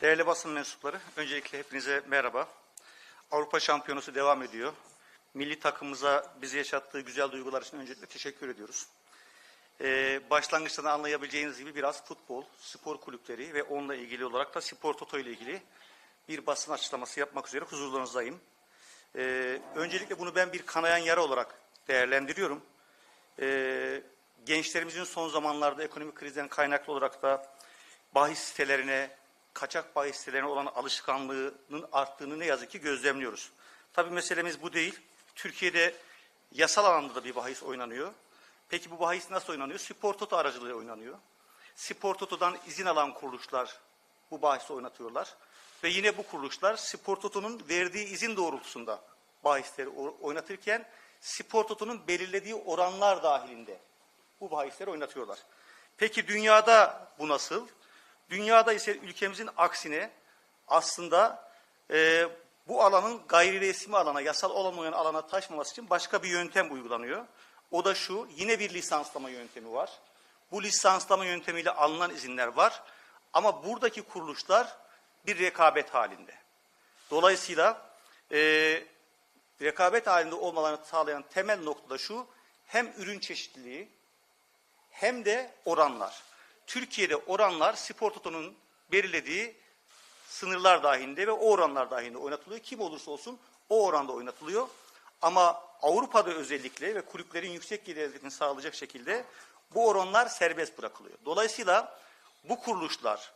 Değerli basın mensupları, öncelikle hepinize merhaba. Avrupa Şampiyonası devam ediyor. Milli takımımıza bize yaşattığı güzel duygular için öncelikle teşekkür ediyoruz. Ee, başlangıçta da anlayabileceğiniz gibi biraz futbol, spor kulüpleri ve onunla ilgili olarak da spor toto ile ilgili bir basın açıklaması yapmak üzere huzurlarınızdayım. Ee, öncelikle bunu ben bir kanayan yara olarak değerlendiriyorum. Ee, gençlerimizin son zamanlarda ekonomik krizden kaynaklı olarak da bahis sitelerine, kaçak bahis sitelerine olan alışkanlığının arttığını ne yazık ki gözlemliyoruz. Tabii meselemiz bu değil. Türkiye'de yasal alanda da bir bahis oynanıyor. Peki bu bahis nasıl oynanıyor? Spor Toto aracılığıyla oynanıyor. Spor Toto'dan izin alan kuruluşlar bu bahisi oynatıyorlar. Ve yine bu kuruluşlar Spor Toto'nun verdiği izin doğrultusunda bahisleri oynatırken Spor Toto'nun belirlediği oranlar dahilinde bu bahisleri oynatıyorlar. Peki dünyada bu nasıl? Dünyada ise ülkemizin aksine aslında e, bu alanın gayri resmi alana, yasal olmayan alana taşmaması için başka bir yöntem uygulanıyor. O da şu, yine bir lisanslama yöntemi var. Bu lisanslama yöntemiyle alınan izinler var. Ama buradaki kuruluşlar bir rekabet halinde. Dolayısıyla e, rekabet halinde olmalarını sağlayan temel nokta da şu, hem ürün çeşitliliği hem de oranlar. Türkiye'de oranlar Spor Toto'nun belirlediği sınırlar dahilinde ve o oranlar dahilinde oynatılıyor. Kim olursa olsun o oranda oynatılıyor. Ama Avrupa'da özellikle ve kulüplerin yüksek gelirlerini sağlayacak şekilde bu oranlar serbest bırakılıyor. Dolayısıyla bu kuruluşlar,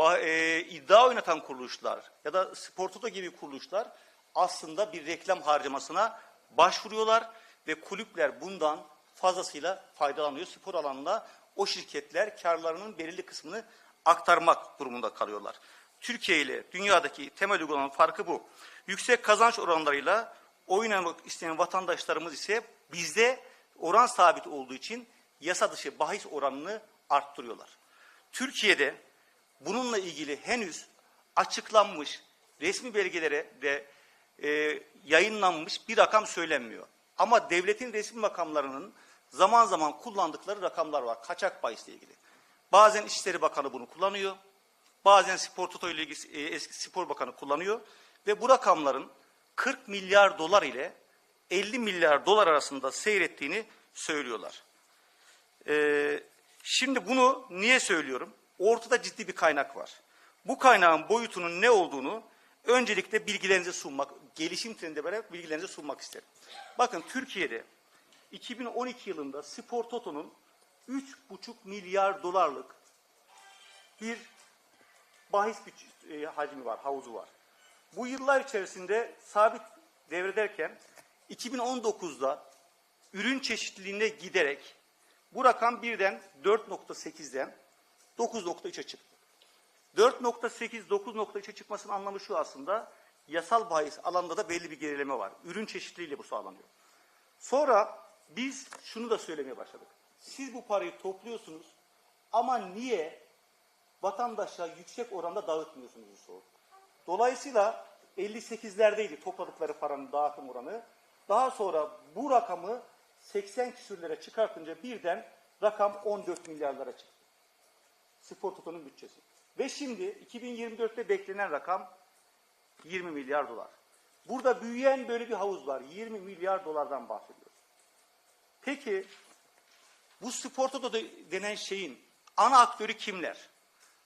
e, iddia oynatan kuruluşlar ya da Spor Toto gibi kuruluşlar aslında bir reklam harcamasına başvuruyorlar ve kulüpler bundan fazlasıyla faydalanıyor. Spor alanında o şirketler karlarının belirli kısmını aktarmak durumunda kalıyorlar. Türkiye ile dünyadaki temel uygulamanın farkı bu. Yüksek kazanç oranlarıyla oynamak isteyen vatandaşlarımız ise bizde oran sabit olduğu için yasa dışı bahis oranını arttırıyorlar. Türkiye'de bununla ilgili henüz açıklanmış resmi belgelere de e, yayınlanmış bir rakam söylenmiyor. Ama devletin resmi makamlarının zaman zaman kullandıkları rakamlar var. Kaçak bahisle ilgili. Bazen İçişleri Bakanı bunu kullanıyor. Bazen Spor Toto ile ilgili e, eski Spor Bakanı kullanıyor. Ve bu rakamların 40 milyar dolar ile 50 milyar dolar arasında seyrettiğini söylüyorlar. Ee, şimdi bunu niye söylüyorum? Ortada ciddi bir kaynak var. Bu kaynağın boyutunun ne olduğunu öncelikle bilgilerinize sunmak, gelişim trendinde beraber bilgilerinize sunmak isterim. Bakın Türkiye'de 2012 yılında Spor Toto'nun 3,5 milyar dolarlık bir bahis güç, e, hacmi var, havuzu var. Bu yıllar içerisinde sabit devrederken 2019'da ürün çeşitliliğine giderek bu rakam birden 4.8'den 9.3'e çıktı. 4.8 9.3'e çıkmasının anlamı şu aslında yasal bahis alanda da belli bir gerileme var. Ürün çeşitliliğiyle bu sağlanıyor. Sonra biz şunu da söylemeye başladık. Siz bu parayı topluyorsunuz ama niye vatandaşa yüksek oranda dağıtmıyorsunuz bu soru. Dolayısıyla 58'lerdeydi topladıkları paranın dağıtım oranı. Daha sonra bu rakamı 80 küsürlere çıkartınca birden rakam 14 milyarlara çıktı. Spor Toto'nun bütçesi. Ve şimdi 2024'te beklenen rakam 20 milyar dolar. Burada büyüyen böyle bir havuz var. 20 milyar dolardan bahsediyoruz. Peki bu Spor Toto de- denen şeyin ana aktörü kimler?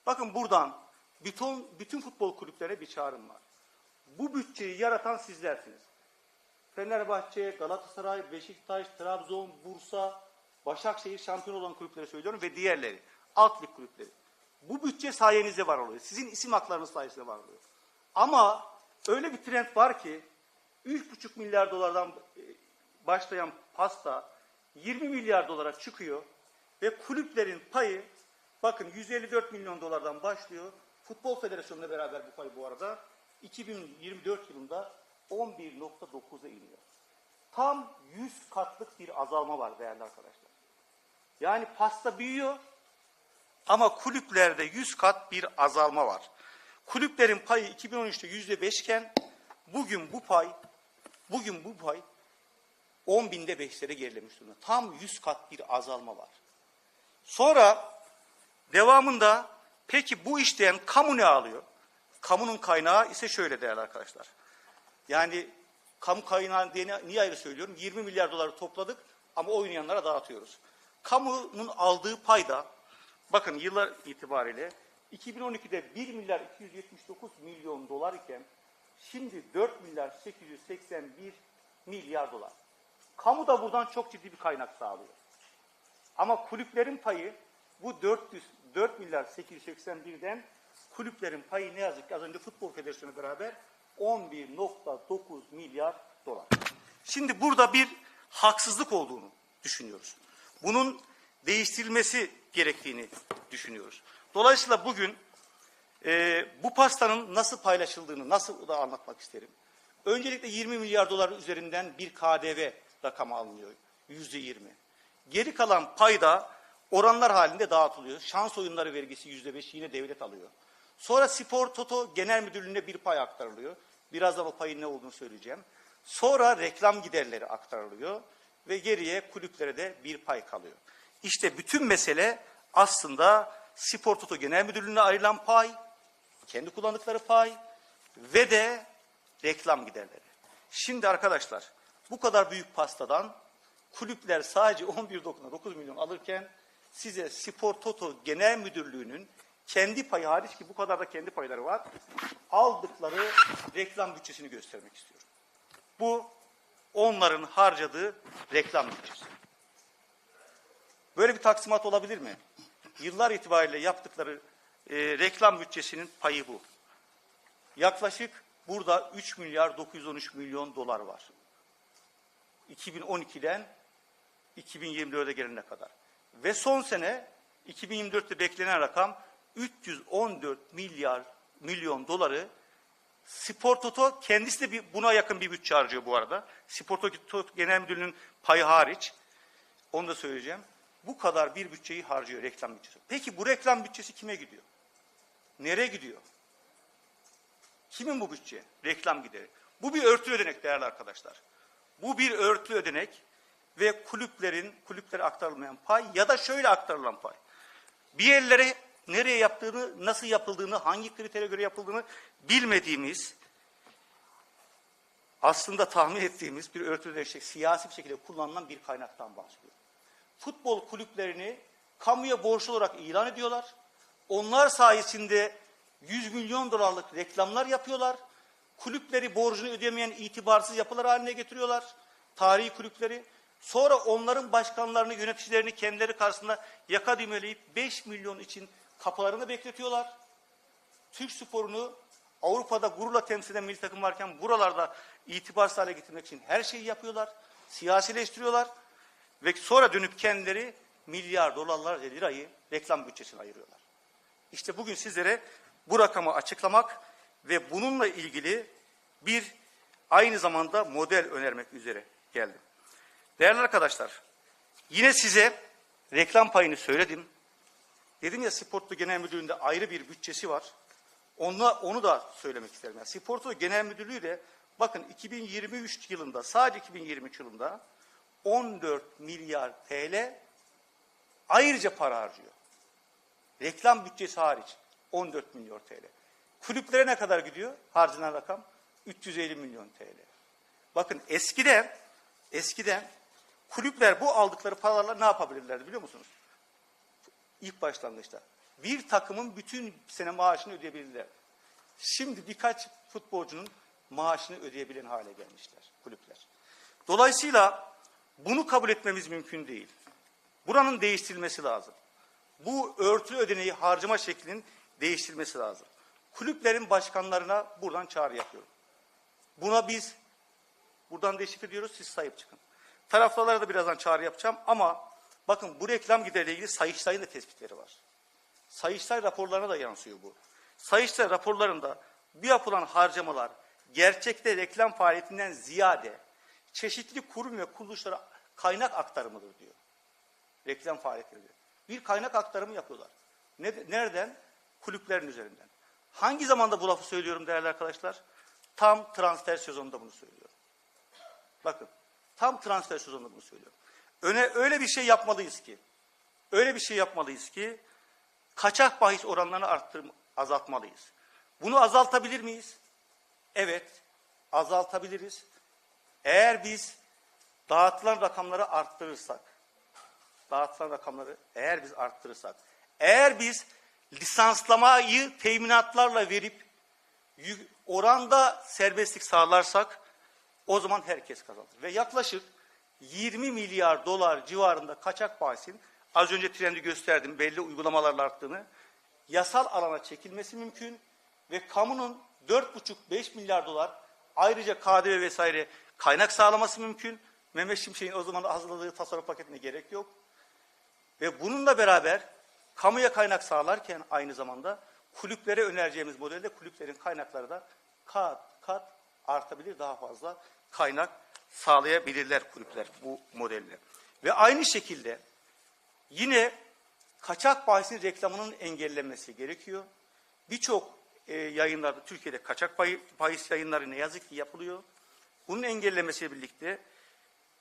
Bakın buradan bütün, bütün futbol kulüplerine bir çağrım var. Bu bütçeyi yaratan sizlersiniz. Fenerbahçe, Galatasaray, Beşiktaş, Trabzon, Bursa, Başakşehir şampiyon olan kulüpleri söylüyorum ve diğerleri. Alt lig kulüpleri. Bu bütçe sayenizde var oluyor. Sizin isim haklarınız sayesinde var oluyor. Ama öyle bir trend var ki 3,5 milyar dolardan e, başlayan pasta 20 milyar dolara çıkıyor ve kulüplerin payı bakın 154 milyon dolardan başlıyor. Futbol Federasyonu'na beraber bu pay bu arada 2024 yılında 11.9'a iniyor. Tam 100 katlık bir azalma var değerli arkadaşlar. Yani pasta büyüyor ama kulüplerde 100 kat bir azalma var. Kulüplerin payı 2013'te %5 iken bugün bu pay bugün bu pay 10 binde 5'lere gerilemiş durumda. Tam 100 kat bir azalma var. Sonra devamında peki bu işten kamu ne alıyor? Kamunun kaynağı ise şöyle değerli arkadaşlar. Yani kamu kaynağı diye niye ayrı söylüyorum? 20 milyar doları topladık ama oynayanlara dağıtıyoruz. Kamunun aldığı payda bakın yıllar itibariyle 2012'de 1 milyar 279 milyon dolar iken şimdi 4 milyar 881 milyar dolar. Kamu da buradan çok ciddi bir kaynak sağlıyor. Ama kulüplerin payı bu 400 4 milyar 881'den kulüplerin payı ne yazık ki az önce Futbol Federasyonu beraber 11.9 milyar dolar. Şimdi burada bir haksızlık olduğunu düşünüyoruz. Bunun değiştirilmesi gerektiğini düşünüyoruz. Dolayısıyla bugün e, bu pastanın nasıl paylaşıldığını nasıl da anlatmak isterim. Öncelikle 20 milyar dolar üzerinden bir KDV rakamı alınıyor. Yüzde 20. Geri kalan payda oranlar halinde dağıtılıyor. Şans oyunları vergisi yüzde beş yine devlet alıyor. Sonra Spor Toto Genel Müdürlüğü'ne bir pay aktarılıyor. Birazdan o payın ne olduğunu söyleyeceğim. Sonra reklam giderleri aktarılıyor ve geriye kulüplere de bir pay kalıyor. İşte bütün mesele aslında Spor Toto Genel Müdürlüğü'ne ayrılan pay, kendi kullandıkları pay ve de reklam giderleri. Şimdi arkadaşlar bu kadar büyük pastadan kulüpler sadece 11.9 milyon alırken size Spor Toto Genel Müdürlüğü'nün kendi payı hariç ki bu kadar da kendi payları var. Aldıkları reklam bütçesini göstermek istiyorum. Bu onların harcadığı reklam bütçesi. Böyle bir taksimat olabilir mi? Yıllar itibariyle yaptıkları e, reklam bütçesinin payı bu. Yaklaşık burada 3 milyar 913 milyon dolar var. 2012'den 2024'e gelene kadar. Ve son sene 2024'te beklenen rakam 314 milyar milyon doları Spor Toto kendisi de bir, buna yakın bir bütçe harcıyor bu arada. Spor Toto Genel Müdürlüğü'nün payı hariç. Onu da söyleyeceğim. Bu kadar bir bütçeyi harcıyor reklam bütçesi. Peki bu reklam bütçesi kime gidiyor? Nereye gidiyor? Kimin bu bütçe? Reklam gideri. Bu bir örtülü ödenek değerli arkadaşlar. Bu bir örtülü ödenek ve kulüplerin kulüplere aktarılmayan pay ya da şöyle aktarılan pay. Bir yerlere nereye yaptığını, nasıl yapıldığını, hangi kritere göre yapıldığını bilmediğimiz aslında tahmin ettiğimiz bir örtülü ödenek siyasi bir şekilde kullanılan bir kaynaktan bahsediyor. Futbol kulüplerini kamuya borçlu olarak ilan ediyorlar. Onlar sayesinde 100 milyon dolarlık reklamlar yapıyorlar. Kulüpleri borcunu ödemeyen itibarsız yapılar haline getiriyorlar. Tarihi kulüpleri. Sonra onların başkanlarını, yöneticilerini kendileri karşısında yaka düğmeleyip 5 milyon için kapılarını bekletiyorlar. Türk sporunu Avrupa'da gururla temsil eden milli takım varken buralarda itibarsız hale getirmek için her şeyi yapıyorlar. Siyasileştiriyorlar. Ve sonra dönüp kendileri milyar dolarlarca lirayı reklam bütçesine ayırıyorlar. İşte bugün sizlere bu rakamı açıklamak ve bununla ilgili bir aynı zamanda model önermek üzere geldim. Değerli arkadaşlar, yine size reklam payını söyledim. Dedim ya Sportlu Genel Müdürlüğü'nde ayrı bir bütçesi var. Onu, onu da söylemek isterim. Yani Sportlu Genel Müdürlüğü de bakın 2023 yılında sadece 2023 yılında 14 milyar TL ayrıca para harcıyor. Reklam bütçesi hariç 14 milyon TL. Kulüplere ne kadar gidiyor harcanan rakam? 350 milyon TL. Bakın eskiden eskiden kulüpler bu aldıkları paralarla ne yapabilirlerdi biliyor musunuz? İlk başlangıçta. Bir takımın bütün sene maaşını ödeyebilirler. Şimdi birkaç futbolcunun maaşını ödeyebilen hale gelmişler kulüpler. Dolayısıyla bunu kabul etmemiz mümkün değil. Buranın değiştirilmesi lazım. Bu örtülü ödeneği harcama şeklinin değiştirilmesi lazım. Kulüplerin başkanlarına buradan çağrı yapıyorum. Buna biz buradan teşvik ediyoruz, siz sahip çıkın. Taraftarlara da birazdan çağrı yapacağım ama bakın bu reklam gideriyle ilgili Sayıştay'ın da tespitleri var. Sayıştay raporlarına da yansıyor bu. Sayıştay raporlarında bu yapılan harcamalar gerçekte reklam faaliyetinden ziyade çeşitli kurum ve kuruluşlara kaynak aktarımıdır diyor. Reklam faaliyetleri. Bir kaynak aktarımı yapıyorlar. Ne, nereden? Kulüplerin üzerinden. Hangi zamanda bu lafı söylüyorum değerli arkadaşlar? Tam transfer sezonunda bunu söylüyorum. Bakın, tam transfer sezonunda bunu söylüyorum. Öne, öyle bir şey yapmalıyız ki, öyle bir şey yapmalıyız ki, kaçak bahis oranlarını arttır, azaltmalıyız. Bunu azaltabilir miyiz? Evet, azaltabiliriz. Eğer biz dağıtılan rakamları arttırırsak, dağıtılan rakamları eğer biz arttırırsak, eğer biz lisanslamayı teminatlarla verip oranda serbestlik sağlarsak o zaman herkes kazanır. Ve yaklaşık 20 milyar dolar civarında kaçak bahisin az önce trendi gösterdim belli uygulamalarla arttığını yasal alana çekilmesi mümkün ve kamunun 4,5-5 milyar dolar ayrıca KDV vesaire kaynak sağlaması mümkün. Mehmet Şimşek'in o zaman hazırladığı tasarruf paketine gerek yok. Ve bununla beraber kamuya kaynak sağlarken aynı zamanda kulüplere önereceğimiz modelde kulüplerin kaynakları da kat kat artabilir daha fazla kaynak sağlayabilirler kulüpler bu modelle. Ve aynı şekilde yine kaçak bahisin reklamının engellenmesi gerekiyor. Birçok e, yayınlarda Türkiye'de kaçak bahi- bahis yayınları ne yazık ki yapılıyor. Bunun engellemesiyle birlikte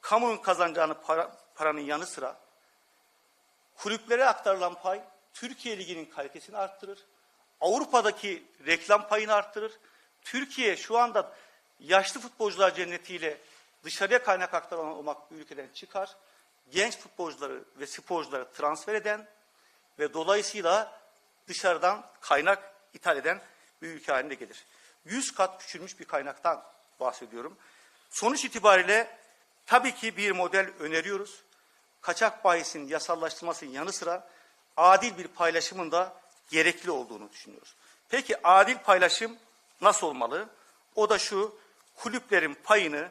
kamunun kazanacağını para, paranın yanı sıra kulüplere aktarılan pay Türkiye Ligi'nin kalitesini arttırır. Avrupa'daki reklam payını arttırır. Türkiye şu anda yaşlı futbolcular cennetiyle dışarıya kaynak aktaran olmak bir ülkeden çıkar. Genç futbolcuları ve sporcuları transfer eden ve dolayısıyla dışarıdan kaynak ithal eden bir ülke haline gelir. 100 kat küçülmüş bir kaynaktan bahsediyorum. Sonuç itibariyle tabii ki bir model öneriyoruz. Kaçak bahisin yasallaştırmasının yanı sıra adil bir paylaşımın da gerekli olduğunu düşünüyoruz. Peki adil paylaşım nasıl olmalı? O da şu, kulüplerin payını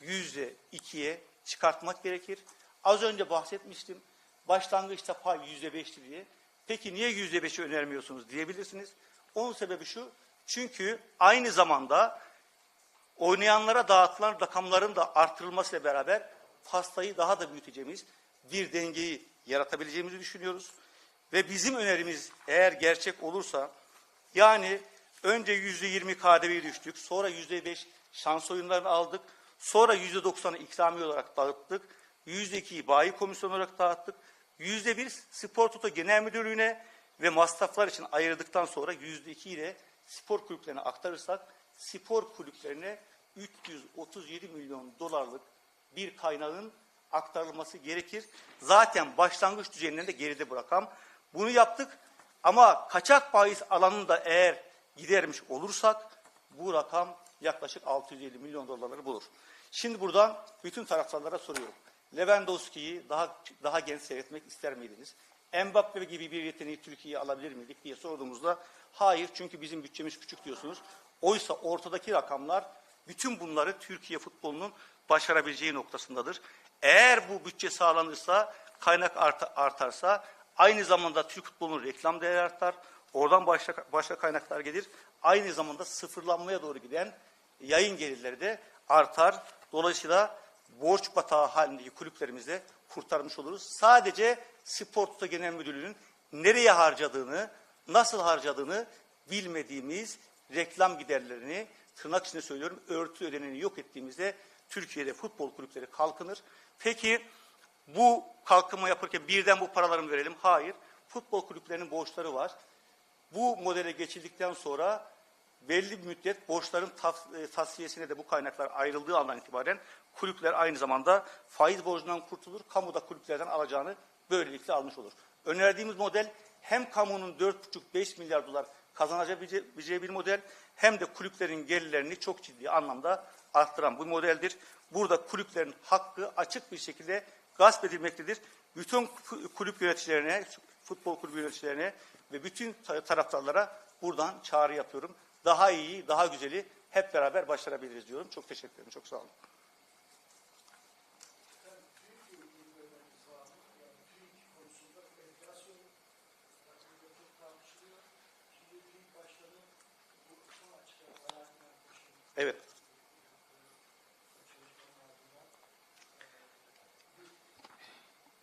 yüzde ikiye çıkartmak gerekir. Az önce bahsetmiştim, başlangıçta pay yüzde beşti diye. Peki niye yüzde beşi önermiyorsunuz diyebilirsiniz. Onun sebebi şu, çünkü aynı zamanda oynayanlara dağıtılan rakamların da artırılmasıyla beraber pastayı daha da büyüteceğimiz bir dengeyi yaratabileceğimizi düşünüyoruz. Ve bizim önerimiz eğer gerçek olursa yani önce yüzde yirmi KDV'yi düştük, sonra yüzde beş şans oyunlarını aldık, sonra yüzde doksanı ikramiye olarak dağıttık, yüzde ikiyi bayi komisyonu olarak dağıttık, yüzde bir spor toto genel müdürlüğüne ve masraflar için ayırdıktan sonra yüzde iki ile spor kulüplerine aktarırsak spor kulüplerine 337 milyon dolarlık bir kaynağın aktarılması gerekir. Zaten başlangıç düzeyinde geride bu rakam. Bunu yaptık ama kaçak bahis alanında eğer gidermiş olursak bu rakam yaklaşık 650 milyon dolarları bulur. Şimdi buradan bütün taraftarlara soruyorum. Lewandowski'yi daha daha genç seyretmek ister miydiniz? Mbappe gibi bir yeteneği Türkiye'ye alabilir miydik diye sorduğumuzda hayır çünkü bizim bütçemiz küçük diyorsunuz. Oysa ortadaki rakamlar bütün bunları Türkiye futbolunun başarabileceği noktasındadır. Eğer bu bütçe sağlanırsa, kaynak arta- artarsa aynı zamanda Türk futbolunun reklam değeri artar. Oradan başka, başka kaynaklar gelir. Aynı zamanda sıfırlanmaya doğru giden yayın gelirleri de artar. Dolayısıyla borç batağı halindeki kulüplerimizi kurtarmış oluruz. Sadece Spor Toto Genel Müdürlüğü'nün nereye harcadığını, nasıl harcadığını bilmediğimiz reklam giderlerini tırnak içinde söylüyorum örtü ödeneni yok ettiğimizde Türkiye'de futbol kulüpleri kalkınır. Peki bu kalkınma yapırken birden bu paraları mı verelim? Hayır. Futbol kulüplerinin borçları var. Bu modele geçildikten sonra belli bir müddet borçların taf, e, tasfiyesine de bu kaynaklar ayrıldığı andan itibaren kulüpler aynı zamanda faiz borcundan kurtulur. Kamu da kulüplerden alacağını böylelikle almış olur. Önerdiğimiz model hem kamunun 4,5-5 milyar dolar kazanabileceği bir model hem de kulüplerin gelirlerini çok ciddi anlamda arttıran bir modeldir. Burada kulüplerin hakkı açık bir şekilde gasp edilmektedir. Bütün kulüp yöneticilerine, futbol kulübü yöneticilerine ve bütün ta- taraftarlara buradan çağrı yapıyorum. Daha iyi, daha güzeli hep beraber başarabiliriz diyorum. Çok teşekkür ederim. Çok sağ olun. Evet.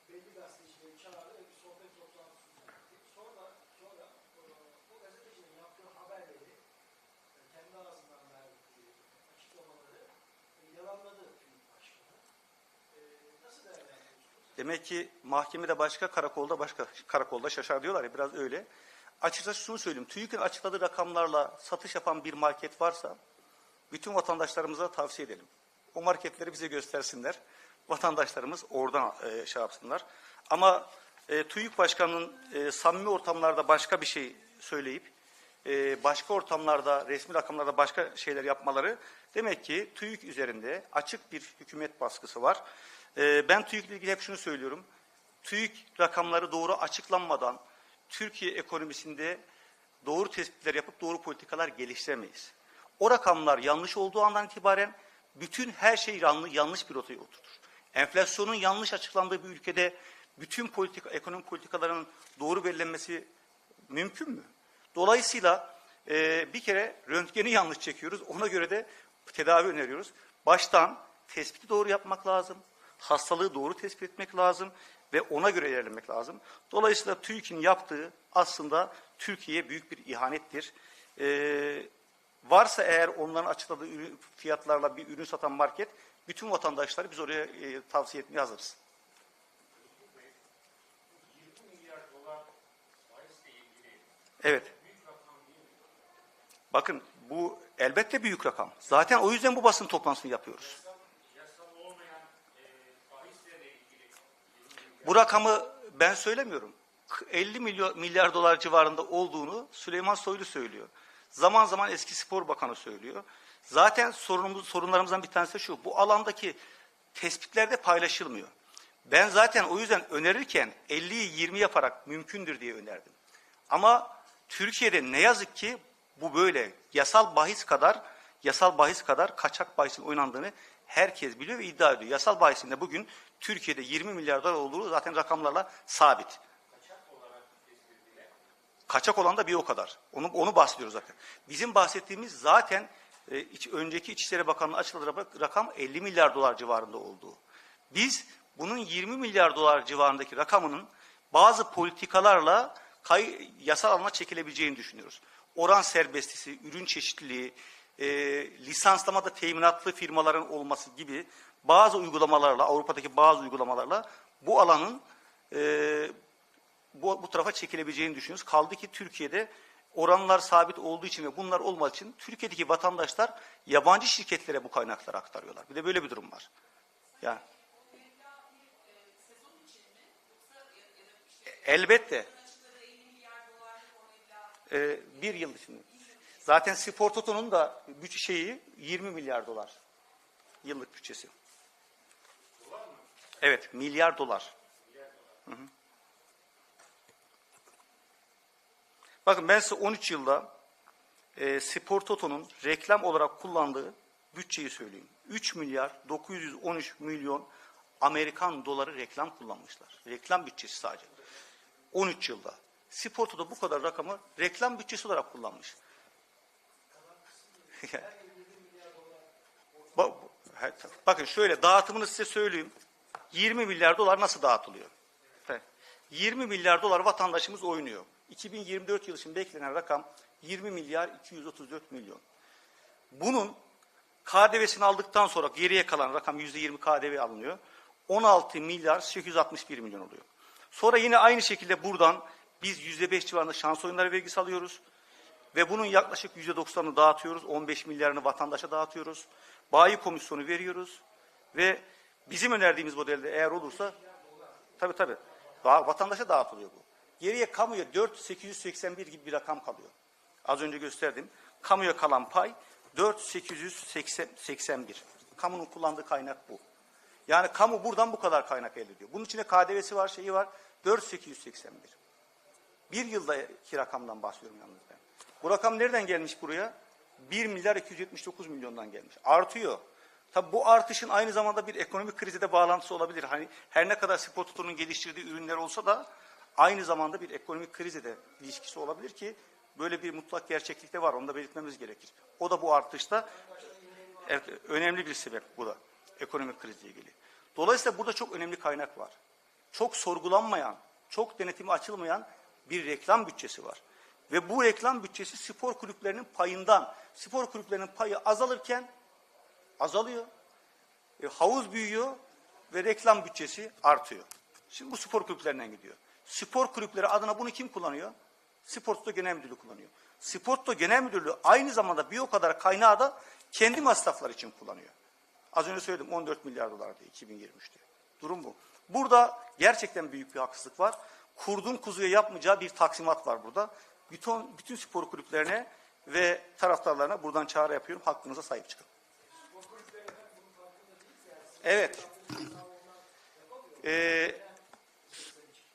belli gazetecileri çağırdı ve bir sohbet toplantısı düzenledik. Sonra, sonra e, bu gazetecinin yaptığı haberleri e, kendi ağzından verdiği açıklamaları e, yalanladı TÜİK Başkanı. E, nasıl değerlendiriyorsunuz? Demek ki mahkemede başka, karakolda başka, karakolda şaşar diyorlar ya biraz öyle. açıkçası şunu söyleyeyim. TÜİK'in açıkladığı rakamlarla satış yapan bir market varsa bütün vatandaşlarımıza tavsiye edelim. O marketleri bize göstersinler. Vatandaşlarımız oradan e, şey yapsınlar. Ama e, TÜİK Başkanı'nın e, samimi ortamlarda başka bir şey söyleyip e, başka ortamlarda, resmi rakamlarda başka şeyler yapmaları demek ki TÜİK üzerinde açık bir hükümet baskısı var. E, ben TÜİK'le ilgili hep şunu söylüyorum. TÜİK rakamları doğru açıklanmadan Türkiye ekonomisinde doğru tespitler yapıp doğru politikalar geliştiremeyiz. O rakamlar yanlış olduğu andan itibaren bütün her şey yanlış, bir rotaya oturtur. Enflasyonun yanlış açıklandığı bir ülkede bütün politika, ekonomi politikalarının doğru belirlenmesi mümkün mü? Dolayısıyla e, bir kere röntgeni yanlış çekiyoruz. Ona göre de tedavi öneriyoruz. Baştan tespiti doğru yapmak lazım. Hastalığı doğru tespit etmek lazım ve ona göre ilerlemek lazım. Dolayısıyla TÜİK'in yaptığı aslında Türkiye'ye büyük bir ihanettir. E, varsa eğer onların açıkladığı ürün, fiyatlarla bir ürün satan market, bütün vatandaşları biz oraya e, tavsiye etmeye hazırız. 20 milyar dolar faizle ilgili Evet. Bakın bu elbette büyük rakam. Zaten o yüzden bu basın toplantısını yapıyoruz. Yasal, yasal olmayan e, faizle ilgili Bu rakamı ben söylemiyorum. 50 milyon, milyar dolar civarında olduğunu Süleyman Soylu söylüyor. Zaman zaman eski spor bakanı söylüyor. Zaten sorunumuz, sorunlarımızdan bir tanesi şu. Bu alandaki tespitler de paylaşılmıyor. Ben zaten o yüzden önerirken 50'yi 20 yaparak mümkündür diye önerdim. Ama Türkiye'de ne yazık ki bu böyle. Yasal bahis kadar yasal bahis kadar kaçak bahisin oynandığını herkes biliyor ve iddia ediyor. Yasal bahisin de bugün Türkiye'de 20 milyar dolar olduğu zaten rakamlarla sabit. Kaçak olan da bir o kadar. Onu, onu bahsediyoruz zaten. Bizim bahsettiğimiz zaten e, iç- önceki İçişleri Bakanlığı açıkladığı rakam 50 milyar dolar civarında olduğu. Biz bunun 20 milyar dolar civarındaki rakamının bazı politikalarla kay, yasal alana çekilebileceğini düşünüyoruz. Oran serbestisi, ürün çeşitliliği, e, lisanslamada teminatlı firmaların olması gibi bazı uygulamalarla, Avrupa'daki bazı uygulamalarla bu alanın e, bu, bu tarafa çekilebileceğini düşünüyoruz. Kaldı ki Türkiye'de oranlar sabit olduğu için ve bunlar olmadığı için Türkiye'deki vatandaşlar yabancı şirketlere bu kaynakları aktarıyorlar. Bir de böyle bir durum var. Yani elbette e, bir yıl içinde. Zaten Spor Toto'nun da bütçe şeyi 20 milyar dolar. Yıllık bütçesi. Evet, milyar dolar. Hı hı. Bakın ben size 13 yılda e, Spor Toto'nun reklam olarak kullandığı bütçeyi söyleyeyim. 3 milyar 913 milyon Amerikan doları reklam kullanmışlar. Reklam bütçesi sadece. 13 yılda. Spor Toto bu kadar rakamı reklam bütçesi olarak kullanmış. Bakın şöyle dağıtımını size söyleyeyim. 20 milyar dolar nasıl dağıtılıyor? Evet. 20 milyar dolar vatandaşımız oynuyor. 2024 yılı için beklenen rakam 20 milyar 234 milyon. Bunun KDV'sini aldıktan sonra geriye kalan rakam %20 KDV alınıyor. 16 milyar 861 milyon oluyor. Sonra yine aynı şekilde buradan biz %5 civarında şans oyunları vergisi alıyoruz. Ve bunun yaklaşık %90'ını dağıtıyoruz. 15 milyarını vatandaşa dağıtıyoruz. Bayi komisyonu veriyoruz. Ve bizim önerdiğimiz modelde eğer olursa tabii daha, vatandaşa dağıtılıyor bu. Geriye kamuya 4881 gibi bir rakam kalıyor. Az önce gösterdim. Kamuya kalan pay 4881. Kamunun kullandığı kaynak bu. Yani kamu buradan bu kadar kaynak elde ediyor. Bunun içinde KDV'si var, şeyi var. 4881. Bir yıldaki rakamdan bahsediyorum yalnız ben. Bu rakam nereden gelmiş buraya? 1 milyar 279 milyondan gelmiş. Artıyor. Tabi bu artışın aynı zamanda bir ekonomik krize de bağlantısı olabilir. Hani her ne kadar spor tutunun geliştirdiği ürünler olsa da aynı zamanda bir ekonomik krize de ilişkisi olabilir ki böyle bir mutlak gerçeklikte var. Onu da belirtmemiz gerekir. O da bu artışta evet, önemli bir sebep bu da ekonomik krizle ilgili. Dolayısıyla burada çok önemli kaynak var. Çok sorgulanmayan, çok denetimi açılmayan bir reklam bütçesi var. Ve bu reklam bütçesi spor kulüplerinin payından, spor kulüplerinin payı azalırken azalıyor. E, havuz büyüyor ve reklam bütçesi artıyor. Şimdi bu spor kulüplerinden gidiyor. Spor kulüpleri adına bunu kim kullanıyor? Spor Toto Genel Müdürlüğü kullanıyor. Spor Toto Genel Müdürlüğü aynı zamanda bir o kadar kaynağı da kendi masraflar için kullanıyor. Az önce söyledim 14 milyar dolardı 2023'te. Durum bu. Burada gerçekten büyük bir haksızlık var. Kurdun kuzuya yapmayacağı bir taksimat var burada. Bütün, bütün spor kulüplerine ve taraftarlarına buradan çağrı yapıyorum. Hakkınıza sahip çıkın. Evet. Ee,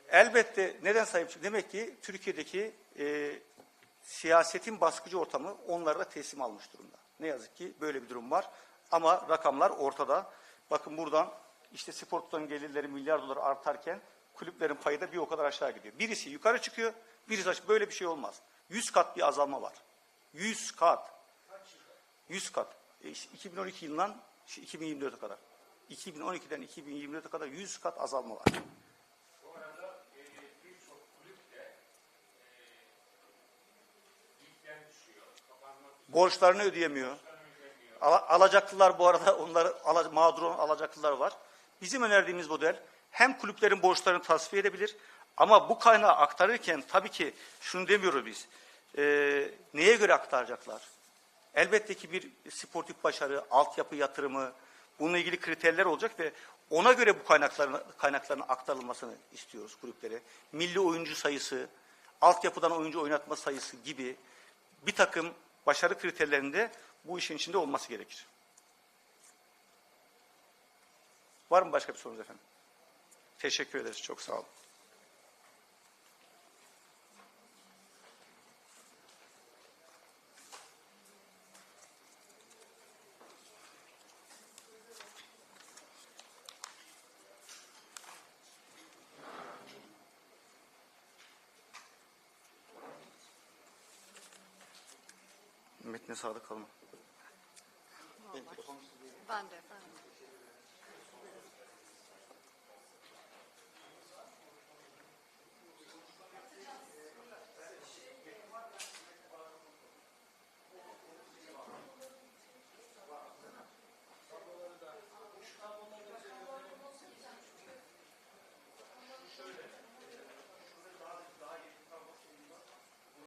elbette neden sahip çıkın? Demek ki Türkiye'deki e, siyasetin baskıcı ortamı onlara da teslim almış durumda. Ne yazık ki böyle bir durum var. Ama rakamlar ortada. Bakın buradan işte spor tutanın gelirleri milyar dolar artarken kulüplerin payı da bir o kadar aşağı gidiyor. Birisi yukarı çıkıyor, birisi aşağı. Böyle bir şey olmaz. 100 kat bir azalma var. 100 kat. 100 kat. E, işte 2012 yılından işte 2024'e kadar. 2012'den 2024'e kadar 100 kat azalma var. E, e, Borçlarını ödeyemiyor. Ala- Alacaklılar bu arada onları ala- mağdur olan alacaklılar var. Bizim önerdiğimiz model hem kulüplerin borçlarını tasfiye edebilir ama bu kaynağı aktarırken tabii ki şunu demiyoruz biz. e, neye göre aktaracaklar? Elbette ki bir sportif başarı, altyapı yatırımı, bununla ilgili kriterler olacak ve ona göre bu kaynakların kaynakların aktarılmasını istiyoruz kulüplere. Milli oyuncu sayısı, altyapıdan oyuncu oynatma sayısı gibi bir takım başarı kriterlerinde bu işin içinde olması gerekir. Var mı başka bir sorunuz efendim? Teşekkür ederiz. Çok sağ olun. Metne sadık kalın. Ben de efendim.